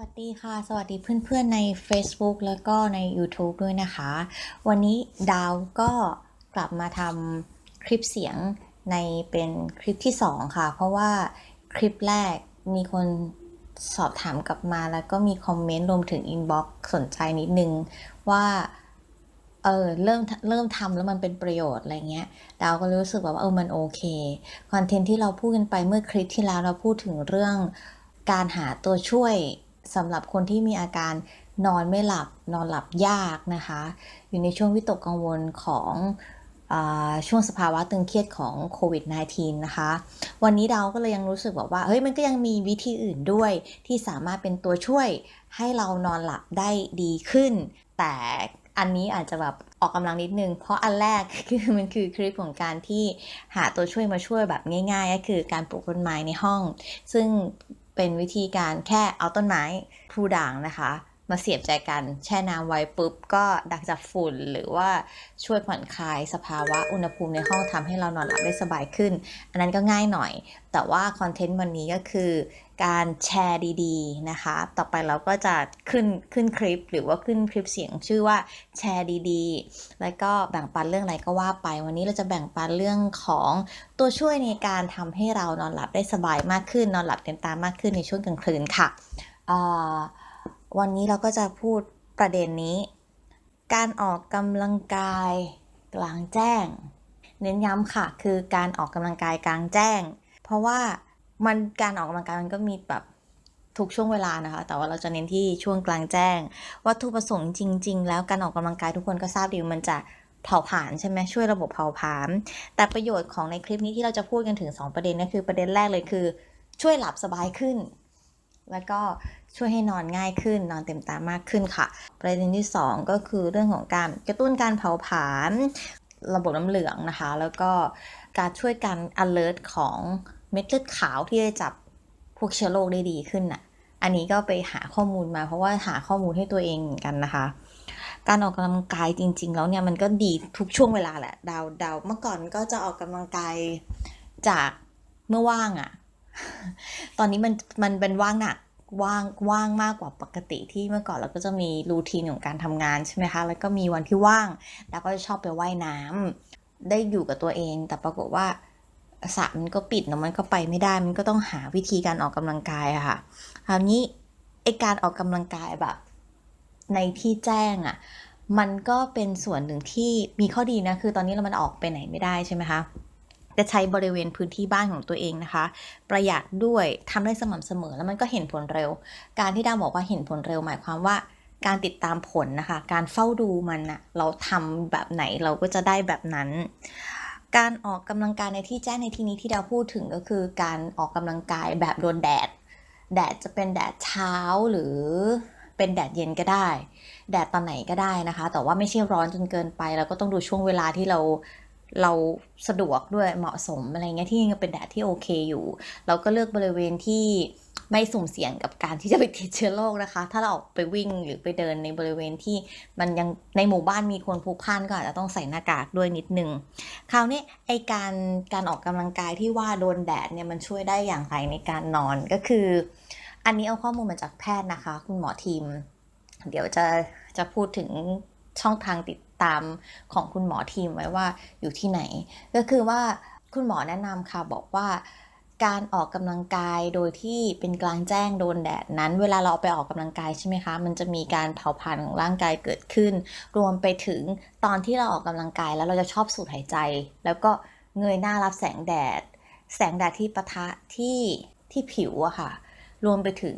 วัสดีค่ะ สวัสดีเพื่อนๆใน Facebook แล้วก็ใน YouTube ด้วยนะคะ วันนี้ดาวก็กลับมาทำคลิปเสียงในเป็นคลิปที่ 2 ค่ะ เพราะว่าคลิปแรกมีคนสอบถามกลับมาแล้วก็มีคอมเมนต์รวมถึงอินบ็อกซ์สนใจนิดนึงว่าเออเริ่มเริ่มทำแล้วมันเป็นประโยชน์อะไรเงี้ยดาวก็รู้สึกว่าเออมันโอเคคอนเทนต์ที่เราพูดกันไปเมื่อคลิปที่แล้วเราพูดถึงเรื่องการหาตัวช่วย สำหรับคนที่มีอาการนอนไม่หลับนอนหลับยากนะคะ อยู่ในช่วงวิตกกังวลของช่วงสภาวะตึงเครียดของโควิด -19 นะคะ วันนี้ดาก็เลยยังรู้สึกแบบว่า เฮ้ย มันก็ยังมีวิธีอื่นด้วย ที่สามารถเป็นตัวช่วยให้เรานอนหลับได้ดีขึ้น แต่อันนี้อาจจะแบบออกกำลังนิดนึง เพราะอันแรกคือมันคือคลิปของการที่หาตัวช่วยมาช่วยแบบง่าย ๆ ก็คือการปลูกต้นไม้ในห้อง ซึ่ง เป็นวิธีการแค่เอาต้นไม้พลูด่างนะคะ มาเสียบใจกันแช่น้ำไว้ปุ๊บก็ดักจับฝุ่น หรือว่าช่วยผ่อนคลายสภาวะอุณหภูมิในห้องทำให้เรานอนหลับได้สบายขึ้น อันนั้นก็ง่ายหน่อย แต่ว่าคอนเทนต์วันนี้ก็คือการแชร์ดีๆนะคะ ต่อไปเราก็จะขึ้นขึ้นคลิปหรือว่าขึ้นคลิปเสียงชื่อว่าแชร์ดีๆ แล้วก็แบ่งปันเรื่องอะไรก็ว่าไป วันนี้เราจะแบ่งปันเรื่องของตัวช่วยในการทำให้เรานอนหลับได้สบายมากขึ้น นอนหลับเต็มตามากขึ้นในช่วงกลางคืนค่ะอ่า วันนี้เราก็จะพูดประเด็นนี้ การออกกำลังกายกลางแจ้ง เน้นย้ำค่ะ คือการออกกำลังกายกลางแจ้ง เพราะว่ามันการออกกำลังกายมันก็มีแบบทุกช่วงเวลานะคะ แต่ว่าเราจะเน้นที่ช่วงกลางแจ้ง วัตถุประสงค์จริง ๆ แล้วการออกกำลังกายทุกคนก็ทราบดีว่ามันจะเผาผลาญใช่ไหมช่วยระบบเผาผลาญแต่ประโยชน์ของในคลิปนี้ที่เราจะพูดกันถึง 2 ประเด็นก็คือประเด็นแรกเลยคือ ช่วยหลับสบายขึ้น แล้วก็ ช่วยให้นอนง่ายขึ้น นอนเต็มตามากขึ้นค่ะ ประเด็นที่ 2 ก็คือเรื่องของการกระตุ้นการเผาผลาญระบบน้ำเหลืองนะคะ แล้วก็การช่วยการ alert ของเม็ดเลือดขาวที่จะจับพวกเชื้อโรคได้ดีขึ้นน่ะ อันนี้ก็ไปหาข้อมูลมาเพราะว่าหาข้อมูลให้ตัวเองเหมือนกันนะคะ การออกกำลังกายจริง ๆ แล้วเนี่ยมันก็ดีทุกช่วงเวลาแหละ ดาวดาวเมื่อก่อนก็จะออกกำลังกายจากเมื่อว่างอะ่ะ ตอนนี้มันมันเป็นว่างหนัก ว่างว่างมากกว่าปกติที่เมื่อก่อนเราก็จะมีรูทีนของการทำงานใช่ไหมคะ แล้วก็มีวันที่ว่าง แล้วก็จะชอบไปว่ายน้ำได้อยู่กับตัวเอง แต่ปรากฏว่าสระมันก็ปิดเนอะมันก็ไปไม่ได้ มันก็ต้องหาวิธีการออกกำลังกายอะค่ะ คราวนี้ไอการออกกำลังกายแบบ ในที่แจ้งอะมันก็เป็นส่วนหนึ่งที่มีข้อดีนะ คือตอนนี้เรามันออกไปไหนไม่ได้ใช่ไหมคะ จะใช้บริเวณพื้นที่บ้านของตัวเองนะคะ ประหยัดด้วยทำได้สม่ำเสมอแล้วมันก็เห็นผลเร็ว การที่ดาวบอกว่าเห็นผลเร็วหมายความว่าการติดตามผลนะคะ การเฝ้าดูมันนะเราทำแบบไหนเราก็จะได้แบบนั้น การออกกำลังกายในที่แจ้งในที่นี้ที่ดาวพูดถึงก็คือ การออกกำลังกายแบบโดนแดด แดดจะเป็นแดดเช้าหรือเป็นแดดเย็นก็ได้ แดดตอนไหนก็ได้นะคะ แต่ว่าไม่ใช่ร้อนจนเกินไปแล้วก็ต้องดูช่วงเวลาที่เรา เราสะดวกด้วยเหมาะสมอะไรเงี้ยที่ยังเป็นแดดที่โอเคอยู่ เราก็เลือกบริเวณที่ไม่สุ่มเสี่ยงกับการที่จะไปติดเชื้อโรคนะคะ ถ้าเราออกไปวิ่งหรือไปเดินในบริเวณที่มันยังในหมู่บ้านมีคนพลุกพล่านก็อาจจะต้องใส่หน้ากากด้วยนิดนึง คราวนี้ไอการการออกกำลังกายที่ว่าโดนแดดเนี่ยมันช่วยได้อย่างไรในการนอนก็คือ อันนี้เอาข้อมูลมาจากแพทย์นะคะ คุณหมอทีม เดี๋ยวจะจะพูดถึงช่องทางติด ตามของคุณหมอทีมไว้ว่าอยู่ที่ไหน ก็คือว่าคุณหมอแนะนำค่ะบอกว่าการออกกำลังกายโดยที่เป็นกลางแจ้งโดนแดดนั้น เวลาเราไปออกกำลังกายใช่ไหมคะ มันจะมีการเผาผลาญของร่างกายเกิดขึ้น รวมไปถึงตอนที่เราออกกำลังกายแล้วเราจะชอบสูดหายใจ แล้วก็เงยหน้ารับแสงแดด แสงแดดที่ปะทะที่ที่ผิวอะค่ะ รวมไปถึง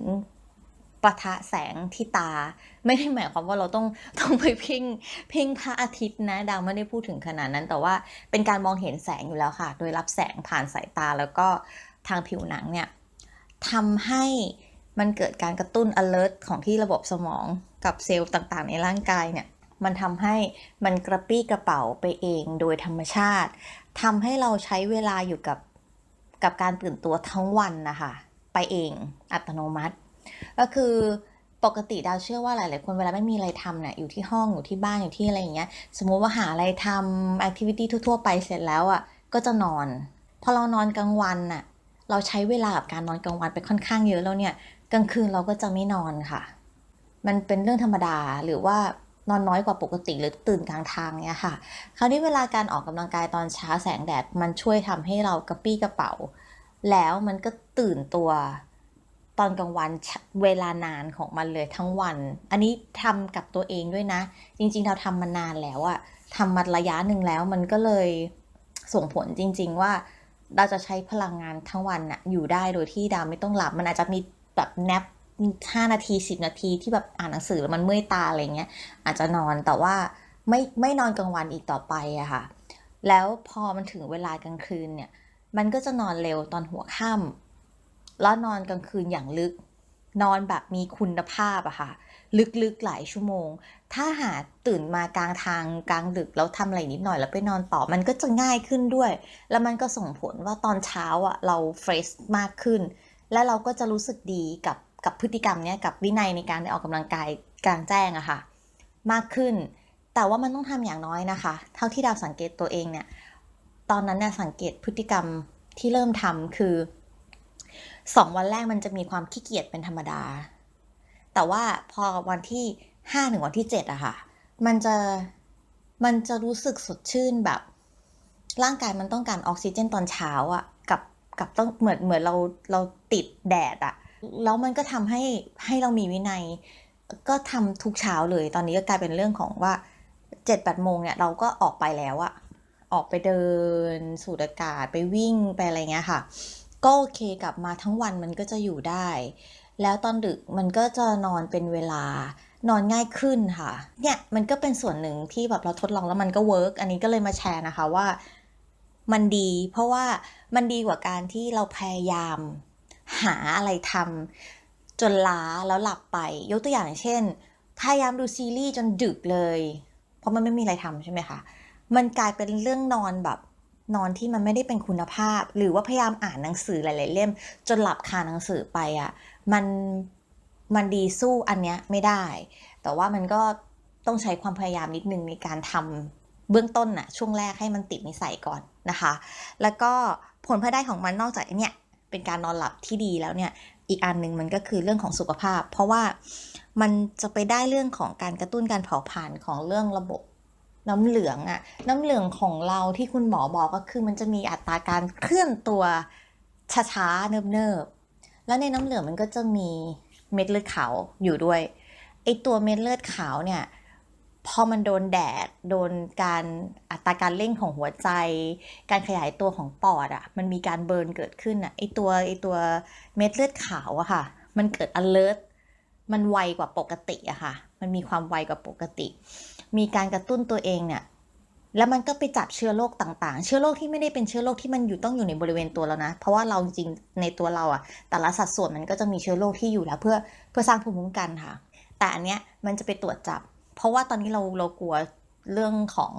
ปะทะแสงที่ตา ไม่ได้หมายความว่าเราต้องต้องไปเพ่งเพ่งพระอาทิตย์นะดาวไม่ได้พูดถึงขนาดนั้น แต่ว่าเป็นการมองเห็นแสงอยู่แล้วค่ะ โดยรับแสงผ่านสายตาแล้วก็ทางผิวหนังเนี่ยทำให้มันเกิดการกระตุ้น alert ของที่ระบบสมองกับเซลล์ต่างๆ ในร่างกายเนี่ยมันทำให้มันกระปี้กระเป๋าไปเองโดยธรรมชาติทำให้เราใช้เวลาอยู่กับกับการตื่นตัวทั้งวันนะคะ ไปเองอัตโนมัติ ก็คือปกติดาวเชื่อว่าหลาย ๆ คนเวลาไม่มีอะไรทำเนี่ยอยู่ที่ห้องอยู่ที่บ้านอยู่ที่อะไรอย่างเงี้ย สมมุติว่าหาอะไรทำแอคทิวิตี้ทั่ว ๆ ไปเสร็จแล้วอะก็จะนอน พอเรานอนกลางวันน่ะเราใช้เวลากับการนอนกลางวันไปค่อนข้างเยอะแล้วเนี่ยกลางคืนเราก็จะไม่นอนค่ะ มันเป็นเรื่องธรรมดาหรือว่านอนน้อยกว่าปกติหรือตื่นกลางทางเนี่ยค่ะ คราวนี้เวลาการออกกำลังกายตอนเช้าแสงแดด มันช่วยทำให้เรากระปี้กระเป๋า แล้วมันก็ตื่นตัว ตอนกลางวันเวลานานของมันเลยทั้งวัน อันนี้ทำกับตัวเองด้วยนะ จริงๆเราทำมานานแล้วอะทำมาระยะหนึ่งแล้วมันก็เลยส่งผลจริง ๆว่าเราจะใช้พลังงานทั้งวันอะอยู่ได้โดยที่ดาวไม่ต้องหลับ มันอาจจะมีแบบแนปห้านาทีสิบนาทีที่แบบอ่านหนังสือแล้วมันเมื่อยตาอะไรเงี้ย อาจจะนอนแต่ว่าไม่ไม่นอนกลางวันอีกต่อไปอะค่ะ แล้วพอมันถึงเวลากลางคืนเนี่ย มันก็จะนอนเร็วตอนหัวค่ำ แล้วนอนกลางคืนอย่างลึก นอนแบบมีคุณภาพอะค่ะ ลึกๆหลายชั่วโมง ถ้าหาตื่นมากลางทางกลางดึกแล้วทำอะไรนิดหน่อยแล้วไปนอนต่อมันก็จะง่ายขึ้นด้วย แล้วมันก็ส่งผลว่าตอนเช้าอะเราเฟรชมากขึ้น และเราก็จะรู้สึกดีกับกับพฤติกรรมเนี้ยกับวินัยในการได้ออกกำลังกายกลางแจ้งอะค่ะ มากขึ้น แต่ว่ามันต้องทำอย่างน้อยนะคะ เท่าที่ดาวสังเกตตัวเองเนี่ยตอนนั้นเนี่ยสังเกตพฤติกรรมที่เริ่มทำคือ สองวันแรกมันจะมีความขี้เกียจเป็นธรรมดา แต่ว่าพอวันที่ห้าถึงวันที่เจ็ดอะค่ะ มันจะมันจะรู้สึกสดชื่นแบบ ร่างกายมันต้องการออกซิเจนตอนเช้าอะกับกับต้องเหมือนเหมือนเราเราติดแดดอะแล้วมันก็ทำให้ให้เรามีวินัย ก็ทำทุกเช้าเลย ตอนนี้ก็กลายเป็นเรื่องของว่าเจ็ดแปดโมงเนี่ยเราก็ออกไปแล้วอะออกไปเดินสูดอากาศไปวิ่งไปอะไรเงี้ยค่ะ ก็โอเคกลับมาทั้งวันมันก็จะอยู่ได้ แล้วตอนดึกมันก็จะนอนเป็นเวลานอนง่ายขึ้นค่ะ เนี่ยมันก็เป็นส่วนหนึ่งที่แบบเราทดลองแล้วมันก็เวิร์กอันนี้ก็เลยมาแชร์นะคะว่ามันดี เพราะว่ามันดีกว่าการที่เราพยายาม หาอะไรทำจนล้าแล้วหลับไป ยกตัวอย่างเช่น พยายามดูซีรีส์จนดึกเลย เพราะมันไม่มีอะไรทำใช่ไหมคะ มันกลายเป็นเรื่องนอนแบบ นอนที่มันไม่ได้เป็นคุณภาพ หรือว่าพยายามอ่านหนังสือหลาย ๆ เล่ม จนหลับคาหนังสือไปอะ่ะมันมันดีสู้อันเนี้ยไม่ได้ แต่ว่ามันก็ต้องใช้ความพยายามนิดนึงในการทำเบื้องต้นน่ะช่วงแรกให้มันติดนิสัยก่อนนะคะ แล้วก็ผลพลอยได้ของมันนอกจากเนี้ยเป็นการนอนหลับที่ดีแล้วเนี่ยอีกอันหนึ่งมันก็คือเรื่องของสุขภาพ เพราะว่ามันจะไปได้เรื่องของการกระตุ้นการเผาผลาญของเรื่องระบบ น้ำเหลืองอะน้ำเหลืองของเราที่คุณหมอบอกก็คือมันจะมีอัตราการเคลื่อนตัวช้าๆเนิบๆแล้วในน้ำเหลืองมันก็จะมีเม็ดเลือดขาวอยู่ด้วยไอตัวเม็ดเลือดขาวเนี่ยพอมันโดนแดดโดนการอัตราการเร่งของหัวใจ การขยายตัวของปอดอะ่ะมันมีการเบิร์นเกิดขึ้นอะ่ะไอตัวไอตัวเม็ดเลือดขาวอะค่ะ มันเกิด alert มันไวกว่าปกติอะค่ะ มันมีความไวกว่าปกติ มีการกระตุ้นตัวเองเนี่ยแล้วมันก็ไปจับเชื้อโรคต่างๆ เชื้อโรคที่ไม่ได้เป็นเชื้อโรคที่มันอยู่ต้องอยู่ในบริเวณตัวเรานะ เพราะว่าเราจริงในตัวเราอะแต่ละสัดส่วนมันก็จะมีเชื้อโรคที่อยู่แล้ว เพื่อเพื่อสร้างภูมิคุ้มกันค่ะ แต่อันเนี้ยมันจะไปตรวจจับ เพราะว่าตอนนี้เราเรากลัวเรื่องของ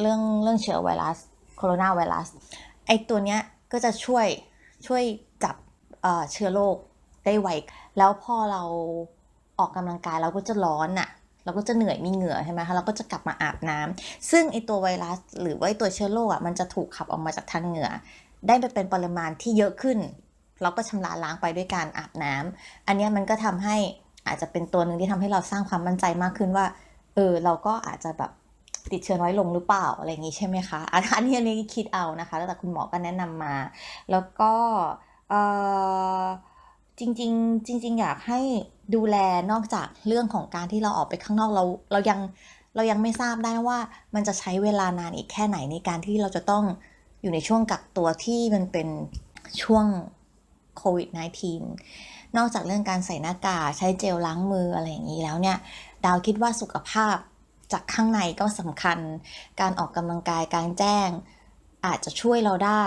เรื่องเรื่องเชื้อไวรัสโคโรนาไวรัสไอตัวเนี้ยก็จะช่วยช่วยจับเชื้อโรคได้ไวแล้วพอเราออกกำลังกายเราก็จะร้อนอะ่ะ เราก็จะเหนื่อยมีเหงื่อใช่ไหมคะเราก็จะกลับมาอาบน้ำซึ่งไอตัวไวรัส หรือว่าตัวเชื้อโรคอะมันจะถูกขับออกมาจากทางเหงื่อ ได้ไปเป็นปริมาณที่เยอะขึ้น เราก็ชำระล้างไปด้วยการอาบน้ำอันนี้มันก็ทำให้อาจจะเป็นตัวหนึ่งที่ทำให้เราสร้างความมั่นใจมากขึ้นว่าเออเราก็อาจจะแบบติดเชื้อน้อยลงหรือเปล่าอะไรอย่างนี้ใช่ไหมคะอันนี้อันนี้คิดเอานะคะ แล้วแต่คุณหมอก็แนะนำมา แล้วก็ จริง ๆ จริง ๆ อยากให้ดูแลนอกจากเรื่องของการที่เราออกไปข้างนอกเราเรายังเรายังไม่ทราบได้ว่ามันจะใช้เวลานานอีกแค่ไหนในการที่เราจะต้องอยู่ในช่วงกักตัวที่มันเป็นช่วงโควิด -19 นอกจากเรื่องการใส่หน้ากากใช้เจลล้างมืออะไรอย่างนี้แล้วเนี่ย ดาวคิดว่าสุขภาพจากข้างในก็สำคัญ การออกกำลังกายกลางแจ้ง อาจจะช่วยเราได้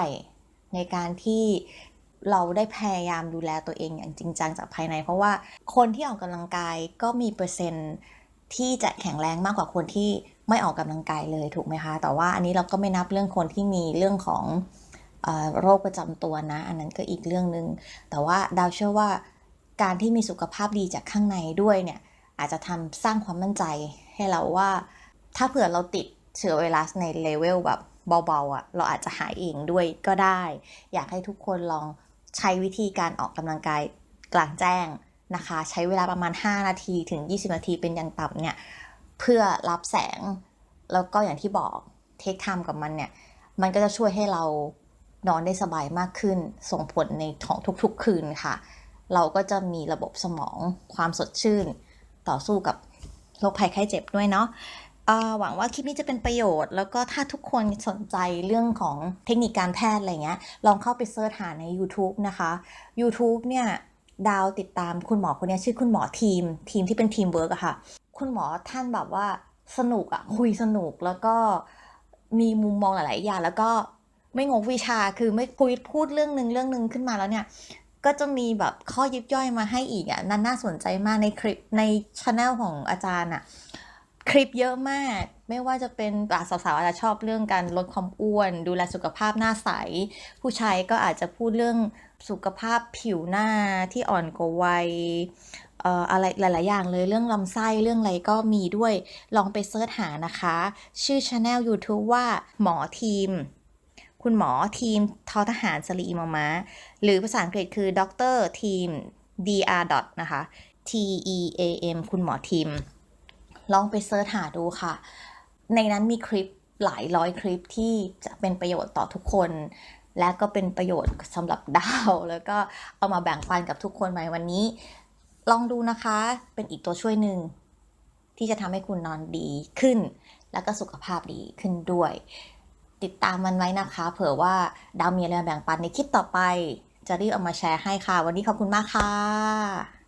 ในการที่ เราได้พยายามดูแลตัวเองอย่างจริงจังจากภายใน เพราะว่าคนที่ออกกำลังกายก็มีเปอร์เซ็นต์ที่จะแข็งแรงมากกว่าคนที่ไม่ออกกำลังกายเลยถูกไหมคะ แต่ว่าอันนี้เราก็ไม่นับเรื่องคนที่มีเรื่องของโรคประจำตัวนะ อันนั้นก็อีกเรื่องหนึง่งแต่ว่าดาวเชื่อว่าการที่มีสุขภาพดีจากข้างในด้วยเนี่ยอาจจะทำสร้างความมั่นใจให้เราว่า ถ้าเผื่อเราติดเชื้อไวรัสในเลเวลแบบเบาๆอะ่ะเราอาจจะหายเองด้วยก็ได้ อยากให้ทุกคนลอง ใช้วิธีการออกกำลังกายกลางแจ้งนะคะ ใช้เวลาประมาณ 5 นาทีถึง 20 นาทีเป็นอย่างต่ำเนี่ย เพื่อรับแสงแล้วก็อย่างที่บอกเทคไทม์กับมันเนี่ย มันก็จะช่วยให้เรานอนได้สบายมากขึ้น ส่งผลในของทุกๆคืนค่ะ เราก็จะมีระบบสมองความสดชื่น ต่อสู้กับโรคภัยไข้เจ็บด้วยเนาะ หวังว่าคลิปนี้จะเป็นประโยชน์ แล้วก็ถ้าทุกคนสนใจเรื่องของเทคนิคการแพทย์อะไรเงี้ย ลองเข้าไปเสิร์ชหาใน YouTube นะคะ YouTube เนี่ยดาวติดตามคุณหมอคนนี้ชื่อคุณหมอทีม ทีมที่เป็นทีมเวิร์กอะค่ะ คุณหมอท่านแบบว่าสนุกอะคุยสนุกแล้วก็มีมุมมองหลาย ๆ อย่าง แล้วก็ไม่งงวิชาคือไม่คุยพูดเรื่องหนึ่งเรื่องหนึ่งขึ้นมาแล้วเนี่ย ก็จะมีแบบข้อยิบย่อยมาให้อีกอะนั่นน่าสนใจมากในคลิปในช anel ของอาจารย์อะ คลิปเยอะมาก ไม่ว่าจะเป็นสาวๆอาจจะชอบเรื่องการลดความอ้วน ดูแลสุขภาพหน้าใส ผู้ชายก็อาจจะพูดเรื่องสุขภาพผิวหน้าที่อ่อนกว่าวัยอะไรหลาย ๆ อย่างเลยเรื่องลำไส้เรื่องอะไรก็มีด้วยลองไปเสิร์ชหานะคะ ชื่อช anel YouTube ว่าหมอทีม คุณหมอทีมทอทหารสลีมามาหรือภาษาอังกฤษคือด็อกเตอร์ทีม dr นะคะ t e a m คุณหมอทีม ลองไปเสิร์ชหาดูค่ะ ในนั้นมีคลิปหลายร้อยคลิปที่จะเป็นประโยชน์ต่อทุกคน และก็เป็นประโยชน์สำหรับดาว แล้วก็เอามาแบ่งปันกับทุกคนในวันนี้ ลองดูนะคะ เป็นอีกตัวช่วยหนึ่งที่จะทำให้คุณนอนดีขึ้น แล้วก็สุขภาพดีขึ้นด้วย ติดตามมันไว้นะคะ เผื่อว่าดาวมีอะไรแบ่งปันในคลิปต่อไป จะรีบเอามาแชร์ให้ค่ะ วันนี้ขอบคุณมากค่ะ